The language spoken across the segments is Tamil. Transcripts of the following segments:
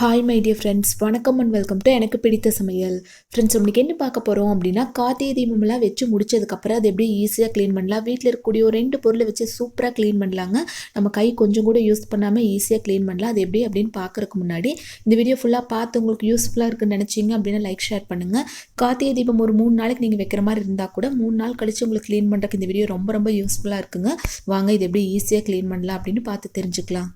ஹாய் மை டியர் ஃப்ரெண்ட்ஸ் வணக்கம் அண்ட் வெல்கம் டு எனக்கு பிடித்த சமையல். ஃப்ரெண்ட்ஸ் இன்னைக்கு என்ன பார்க்க போகிறோம் அப்படின்னா கார்த்திகை தீபம்லாம் வச்சு முடிச்சதுக்கப்புறம் அது எப்படி ஈஸியாக க்ளீன் பண்ணலாம். வீட்டில் இருக்கக்கூடிய ஒரு ரெண்டு பொருளை வச்சு சூப்பராக க்ளீன் பண்ணலாங்க. நம்ம கை கொஞ்சம் கூட யூஸ் பண்ணாமல் ஈஸியாக க்ளீன் பண்ணலாம். அது எப்படி அப்படின்னு பார்க்குறக்கு முன்னாடி இந்த வீடியோ ஃபுல்லாக பார்த்து உங்களுக்கு யூஸ்ஃபுல்லாக இருக்குன்னு நினச்சிங்க அப்படின்னா லைக் ஷேர் பண்ணுங்கள் கார்த்திகை தீபம் ஒரு மூணு நாளைக்கு நீங்கள் வைக்கிற மாதிரி இருந்தால் கூட மூணு நாள் கழித்து உங்களுக்கு க்ளீன் பண்ணுறதுக்கு இந்த வீடியோ ரொம்ப ரொம்ப யூஸ்ஃபுல்லாக இருக்குங்க. வாங்க இது எப்படி ஈஸியாக க்ளீன் பண்ணலாம் அப்படின்னு பார்த்து தெரிஞ்சுக்கலாம்.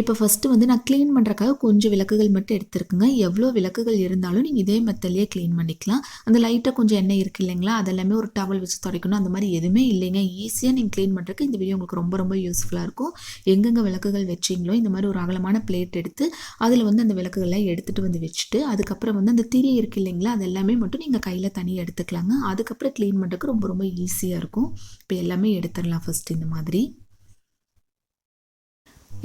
இப்போ ஃபஸ்ட்டு வந்து நான் க்ளீன் பண்ணுறக்காக கொஞ்சம் விளக்குகள் மட்டும் எடுத்துருக்குங்க. எவ்வளோ விளக்குகள் இருந்தாலும் நீங்கள் இதே மெத்தட்லேயே க்ளீன் பண்ணிக்கலாம். அந்த லைட்டாக கொஞ்சம் எண்ணெய் இருக்குது இல்லைங்களா? அதெல்லாமே ஒரு டவல் வச்சு துடைக்கணும். அந்த மாதிரி எதுவுமே இல்லைங்க. ஈஸியாக நீங்கள் க்ளீன் பண்ணுறதுக்கு இந்த வீடியோ உங்களுக்கு ரொம்ப ரொம்ப யூஸ்ஃபுல்லாக இருக்கும். எங்கெங்கே விளக்குகள் வச்சிங்களோ இந்த மாதிரி ஒரு அகலமான பிளேட் எடுத்து அதில் வந்து அந்த விளக்குகள்லாம் எடுத்துகிட்டு வந்து வச்சுட்டு அதுக்கப்புறம் வந்து அந்த திரி இருக்குது இல்லைங்களா? அது எல்லாமே மட்டும் நீங்கள் கையில் தனியாக எடுத்துக்கலாங்க. அதுக்கப்புறம் க்ளீன் பண்ணுறதுக்கு ரொம்ப ரொம்ப ஈஸியாக இருக்கும். இப்போ எல்லாமே எடுத்துடலாம் ஃபஸ்ட்டு இந்த மாதிரி.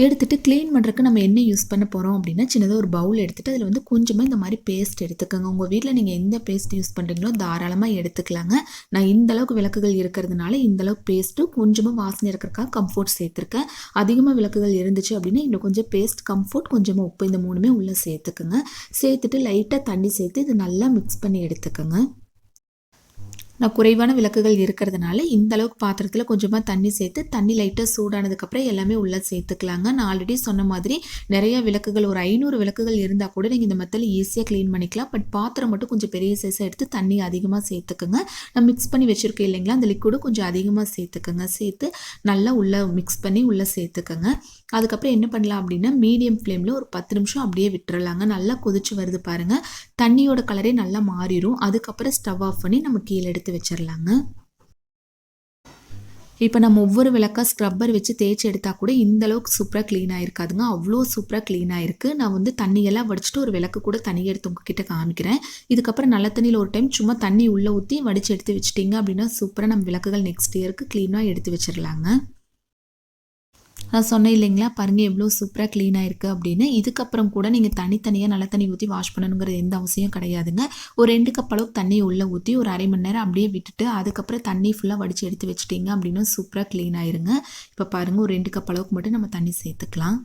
எடுத்துகிட்டு க்ளீன் பண்ணுறதுக்கு நம்ம என்ன யூஸ் பண்ண போகிறோம் அப்படின்னா சின்னதாக ஒரு பவுல் எடுத்துகிட்டு அதில் வந்து கொஞ்சமாக இந்த மாதிரி பேஸ்ட் எடுத்துக்கோங்க. உங்கள் வீட்டில் நீங்கள் எந்த பேஸ்ட் யூஸ் பண்ணுறீங்களோ தாராளமாக எடுத்துக்கலாங்க. நான் இந்த அளவுக்கு விளக்குகள் இருக்கிறதுனால இந்த அளவுக்கு பேஸ்ட்டு கொஞ்சமாக வாசனை இருக்கிறக்காக கம்ஃபோர்ட் சேர்த்துருக்கேன். அதிகமாக விளக்குகள் இருந்துச்சு அப்படின்னா இன்னும் கொஞ்சம் பேஸ்ட் கம்ஃபோர்ட் கொஞ்சமாக உப்பு இந்த மூணுமே உள்ளே சேர்த்துக்குங்க. சேர்த்துட்டு லைட்டாக தண்ணி சேர்த்து இது நல்லா மிக்ஸ் பண்ணி எடுத்துக்கோங்க. நான் குறைவான விளக்குகள் இருக்கிறதுனால இந்த அளவுக்கு பாத்திரத்தில் கொஞ்சமாக தண்ணி சேர்த்து தண்ணி லைட்டாக சூடானதுக்கப்புறம் எல்லாமே உள்ளே சேர்த்துக்கலாங்க. நான் ஆல்ரெடி சொன்ன மாதிரி நிறைய விளக்குகள் ஒரு ஐநூறு விளக்குகள் இருந்தால் கூட நீங்கள் இந்த மெத்தடில் ஈஸியாக க்ளீன் பண்ணிக்கலாம். பட் பாத்திரம் மட்டும் கொஞ்சம் பெரிய சைஸாக எடுத்து தண்ணி அதிகமாக சேர்த்துக்குங்க. நான் மிக்ஸ் பண்ணி வச்சுருக்கேன் இல்லைங்களா? அந்த லிக்விடும் கொஞ்சம் அதிகமாக சேர்த்துக்கோங்க. சேர்த்து நல்லா உள்ளே மிக்ஸ் பண்ணி உள்ளே சேர்த்துக்கோங்க. அதுக்கப்புறம் என்ன பண்ணலாம் அப்படின்னா மீடியம் ஃப்ளேமில் ஒரு பத்து நிமிஷம் அப்படியே விட்டுறலாங்க. நல்லா கொதிச்சு வருது பாருங்கள் தண்ணியோட கலரே நல்லா மாறிடும் அதுக்கப்புறம் ஸ்டவ் ஆஃப் பண்ணி நம்ம கீழே எடுத்து வச்சிடலாங்க இப்போ நம்ம ஒவ்வொரு விளக்காக ஸ்க்ரப்பர் வச்சு தேய்ச்சி எடுத்தால் கூட இந்த அளவுக்கு சூப்பராக க்ளீன் ஆகிருக்காதுங்க அவ்வளோ சூப்பராக க்ளீன் ஆகிருக்கு நான் வந்து தண்ணியெல்லாம் வடிச்சிட்டு ஒரு விளக்கு கூட தண்ணி எடுத்து உங்ககிட்ட காமிக்கிறேன். இதுக்கப்புறம் நல்ல தண்ணியில் ஒரு டைம் சும்மா தண்ணி உள்ளே ஊற்றி வடித்து எடுத்து வச்சிட்டிங்க அப்படின்னா சூப்பராக நம்ம விளக்குகள் நெக்ஸ்ட் இயருக்கு க்ளீனாக எடுத்து வச்சிடலாங்க நான் சொன்னேன் இல்லைங்களா பாருங்கள் எவ்வளோ சூப்பராக க்ளீனாக இருக்குது அப்படின்னு. இதுக்கப்புறம் கூட நீங்கள் தனித்தனியாக நல்ல தண்ணி ஊற்றி வாஷ் பண்ணணுங்கிறது எந்த அவசியம் கிடையாதுங்க. ஒரு ரெண்டு கப் அளவுக்கு தண்ணி உள்ளே ஊற்றி ஒரு அரை மணி நேரம் அப்படியே விட்டுட்டு அதுக்கப்புறம் தண்ணி ஃபுல்லாக வடித்து எடுத்து வச்சுட்டிங்க அப்படின்னா சூப்பராக க்ளீன் ஆயிருங்க. இப்போ பாருங்கள் ஒரு ரெண்டு கப் அளவுக்கு மட்டும் நம்ம தண்ணி சேர்த்துக்கலாம்.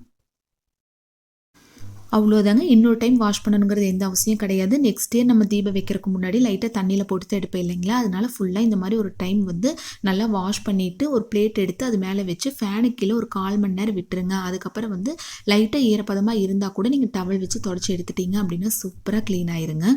அவ்வளோதாங்க இன்னொரு டைம் வாஷ் பண்ணணுங்கிறது எந்த அவசியம் கிடையாது. நெக்ஸ்ட் டே நம்ம தீபம் வைக்கிறதுக்கு முன்னாடி லைட்டாக தண்ணியில் போட்டு தான் எடுப்பேன் இல்லைங்களா? அதனால் ஃபுல்லாக இந்த மாதிரி ஒரு டைம் வந்து நல்லா வாஷ் பண்ணிவிட்டு ஒரு பிளேட் எடுத்து அது மேலே வச்சு ஃபேனுக்கு கீழே ஒரு கால் மணி நேரம் விட்டுருங்க. அதுக்கப்புறம் வந்து லைட்டாக ஈரப்பதமாக இருந்தால் கூட நீங்கள் டவல் வச்சு தொடச்சி எடுத்துட்டீங்க அப்படின்னா சூப்பராக க்ளீன் ஆயிருங்க.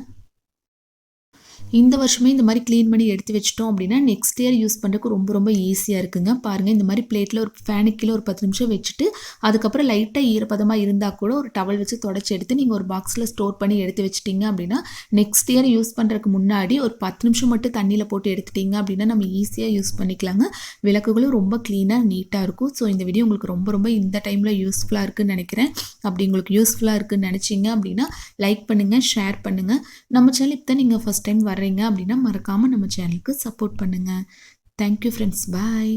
இந்த வருஷமே இந்த மாதிரி க்ளீன் பண்ணி எடுத்து வச்சிட்டோம் அப்படின்னா நெக்ஸ்ட் இயர் யூஸ் பண்ணுறதுக்கு ரொம்ப ரொம்ப ஈஸியாக இருக்குங்க. பாருங்கள் இந்த மாதிரி பிளேட்டில் ஒரு ஃபேனுக்கில் கீழே ஒரு பத்து நிமிஷம் வச்சுட்டு அதுக்கப்புறம் லைட்டாக ஈரப்பதமாக இருந்தால் கூட ஒரு டவல் வச்சு தொடச்சி எடுத்து நீங்கள் ஒரு பாக்ஸில் ஸ்டோர் பண்ணி எடுத்து வச்சிட்டிங்க அப்படின்னா நெக்ஸ்ட் இயர் யூஸ் பண்ணுறதுக்கு முன்னாடி ஒரு பத்து நிமிஷம் மட்டும் தண்ணியில் போட்டு எடுத்துட்டிங்க அப்படின்னா நம்ம ஈஸியாக யூஸ் பண்ணிக்கலாங்க. விளக்குகளும் ரொம்ப க்ளீனாக நீட்டாக இருக்கும். ஸோ இந்த வீடியோ உங்களுக்கு ரொம்ப ரொம்ப இந்த டைமில் யூஸ்ஃபுல்லாக இருக்குன்னு நினைக்கிறேன். அப்படி உங்களுக்கு யூஸ்ஃபுல்லாக இருக்குன்னு நினச்சிங்க அப்படின்னா லைக் பண்ணுங்கள் ஷேர் பண்ணுங்கள் நம்ம சேனல் இப்போ நீங்கள் ஃபஸ்ட் டைம் வர வர்றீங்க அப்படின்னா மறக்காமல் நம்ம சேனலுக்கு சப்போர்ட் பண்ணுங்கள் தேங்க்யூ ஃப்ரெண்ட்ஸ் பாய்